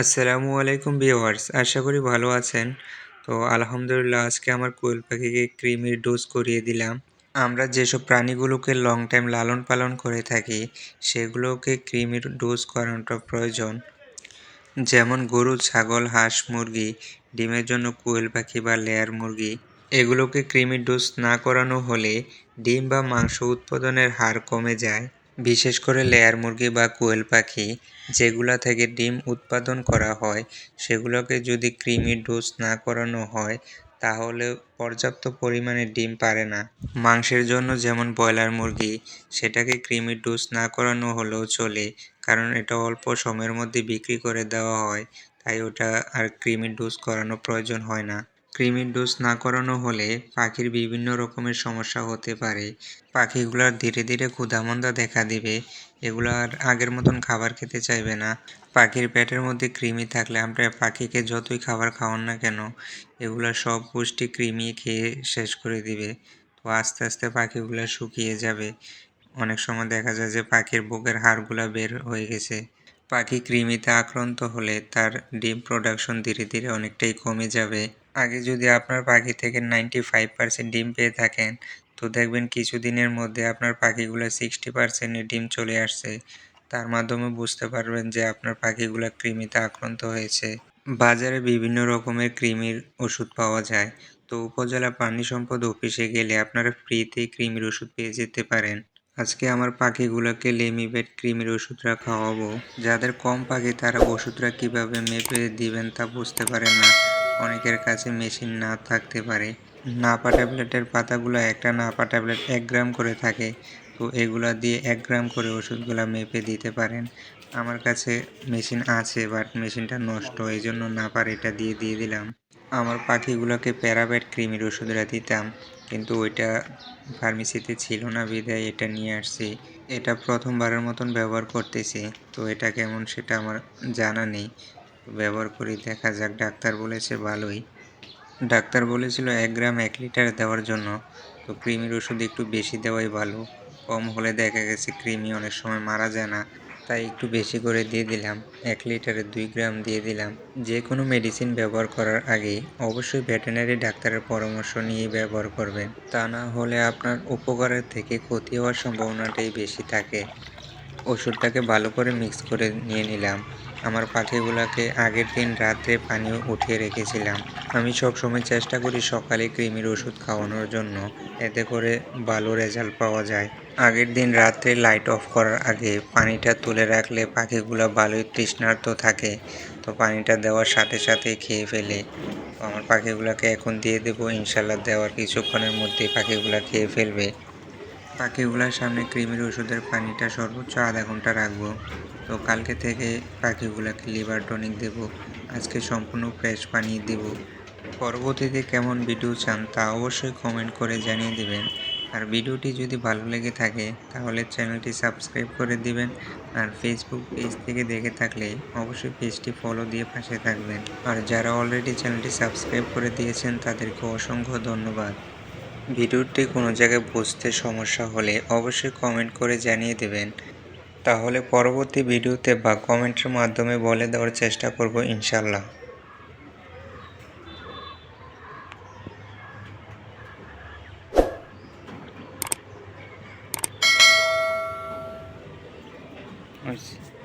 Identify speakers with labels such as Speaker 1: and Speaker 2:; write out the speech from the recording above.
Speaker 1: আসসালামু আলাইকুম ভিউয়ার্স, আশা করি ভালো আছেন। তো আলহামদুলিল্লাহ, আজকে আমার কোয়েল পাখিকে ক্রিমির ডোজ করিয়ে দিলাম। আমরা যেসব প্রাণীগুলোকে লং টাইম লালন পালন করে থাকি, সেগুলোকে ক্রিমির ডোজ করানোটা প্রয়োজন। যেমন গরু, ছাগল, হাঁস, মুরগি, ডিমের জন্য কোয়েল পাখি বা লেয়ার মুরগি। এগুলোকে ক্রিমির ডোজ না করানো হলে ডিম বা মাংস উৎপাদনের হার কমে যায়। বিশেষ করে লেয়ার মুরগি বা কোয়েল পাখি, যেগুলা থেকে ডিম উৎপাদন করা হয়, সেগুলোকে যদি কৃমির ডোজ না করানো হয়, তাহলে পর্যাপ্ত পরিমাণে ডিম পারে না। মাংসের জন্য যেমন ব্রয়লার মুরগি, সেটাকে কৃমির ডোজ না করানো হলেও চলে, কারণ এটা অল্প সময়ের মধ্যে বিক্রি করে দেওয়া হয়, তাই ওটা আর কৃমির ডোজ করানো প্রয়োজন হয় না। কৃমির ডোজ না করানো হলে পাখির বিভিন্ন রকমের সমস্যা হতে পারে। পাখিগুলার ধীরে ধীরে ক্ষুধামন্দা দেখা দিবে। এগুলো আর আগের মতন খাবার খেতে চাইবে না। পাখির পেটের মধ্যে কৃমি থাকলে আমরা পাখিকে যতই খাবার খাওয়ান না কেন, এগুলো সব পুষ্টি কৃমি খেয়ে শেষ করে দিবে। তো আস্তে আস্তে পাখিগুলো শুকিয়ে যাবে। অনেক সময় দেখা যায় যে পাখির বুকের হাড়গুলো বের হয়ে গেছে। পাখি কৃমিতে আক্রান্ত হলে তার ডিম প্রোডাকশন ধীরে ধীরে অনেকটাই কমে যাবে। আগে যদি আপনার পাখি থেকে নাইনটি ফাইভ পার্সেন্ট ডিম পেয়ে থাকেন, তো দেখবেন কিছুদিনের মধ্যে আপনার পাখিগুলো সিক্সটি পার্সেন্টের ডিম চলে আসছে। তার মাধ্যমে বুঝতে পারবেন যে আপনার পাখিগুলো কৃমিতে আক্রান্ত হয়েছে। বাজারে বিভিন্ন রকমের কৃমির ওষুধ পাওয়া যায়। তো উপজেলা প্রাণী সম্পদ অফিসে গেলে আপনারা ফ্রিতে কৃমির ওষুধ পেয়ে যেতে পারেন। আজকে আমার পাখিগুলোকে লেমিবেট ক্রিমের ওষুধটা খাওয়াবো। যাদের কম পাখি তারা ওষুধটা কীভাবে মেপে দিবেন তা বুঝতে পারেন না। অনেকের কাছে মেশিন না থাকতে পারে। নাপা ট্যাবলেটের পাতাগুলো একটা নাপা ট্যাবলেট এক গ্রাম করে থাকে, তো এগুলা দিয়ে এক গ্রাম করে ওষুধগুলো মেপে দিতে পারেন। আমার কাছে মেশিন আছে, বাট মেশিনটা নষ্ট এই জন্য নাপার এটা দিয়ে দিয়ে দিলাম। আমার পাখিগুলোকে প্যারাবেট ক্রিমের ওষুধটা দিতাম, কিন্তু ওইটা ফার্মেসিতে ছিল না, বিদায় এটা নিয়ে আসছি। এটা প্রথমবারের মতন ব্যবহার করতেছি, তো এটা কেমন সেটা আমার জানা নেই। ব্যবহার করি, দেখা যাক। ডাক্তার বলেছে ভালোই। ডাক্তার বলেছিল এক গ্রাম এক লিটার দেওয়ার জন্য। তো ক্রিমির ওষুধ একটু বেশি দেওয়াই ভালো। কম হলে দেখা গেছে কৃমি অনেক সময় মারা যায় না। তাই একটু বেশি করে দিয়ে দিলাম। এক লিটারে দুই গ্রাম দিয়ে দিলাম। যে কোনো মেডিসিন ব্যবহার করার আগে অবশ্যই ভেটেনারি ডাক্তারের পরামর্শ নিয়ে ব্যবহার করবেন। তা না হলে আপনার উপকারের থেকে ক্ষতি হওয়ার সম্ভাবনাটাই বেশি থাকে। ওষুধটাকে ভালো করে মিক্স করে নিয়ে নিলাম। আমার পাখিগুলোকে আগের দিন রাত্রে পানি উঠিয়ে রেখেছিলাম। আমি সব সময় চেষ্টা করি সকালে কৃমির ওষুধ খাওয়ানোর জন্য। এতে করে ভালো রেজাল্ট পাওয়া যায়। আগের দিন রাত্রে লাইট অফ করার আগে পানিটা তুলে রাখলে পাখিগুলো ভালোই তৃষ্ণার্ত থাকে। তো পানিটা দেওয়ার সাথে সাথে খেয়ে ফেলে। আমার পাখিগুলোকে এখন দিয়ে দেবো। ইনশাল্লাহ দেওয়ার কিছুক্ষণের মধ্যেই পাখিগুলো খেয়ে ফেলবে। পাখিগুলোর সামনে কৃমির ওষুধের পানিটা সর্বোচ্চ আধা ঘণ্টা রাখব। তো কালকে থেকে পাখিগুলোকে লিভার টনিক দেব। আজকে সম্পূর্ণ ফ্রেশ পানি দেব। পরবর্তীতে কেমন ভিডিও চান তা অবশ্যই কমেন্ট করে জানিয়ে দেবেন। আর ভিডিওটি যদি ভালো লেগে থাকে, তাহলে চ্যানেলটি সাবস্ক্রাইব করে দিবেন। আর ফেসবুক পেজ থেকে দেখে থাকলে অবশ্যই পেজটি ফলো দিয়ে পাশে থাকবেন। আর যারা অলরেডি চ্যানেলটি সাবস্ক্রাইব করে দিয়েছেন, তাদেরকে অসংখ্য ধন্যবাদ। ভিডিওটি কোনো জায়গায় বুঝতে সমস্যা হলে অবশ্যই কমেন্ট করে জানিয়ে দেবেন। তাহলে পরবর্তী ভিডিওতে বা কমেন্টের মাধ্যমে বলে দেওয়ার চেষ্টা করব ইনশাল্লাহ আচ্ছা।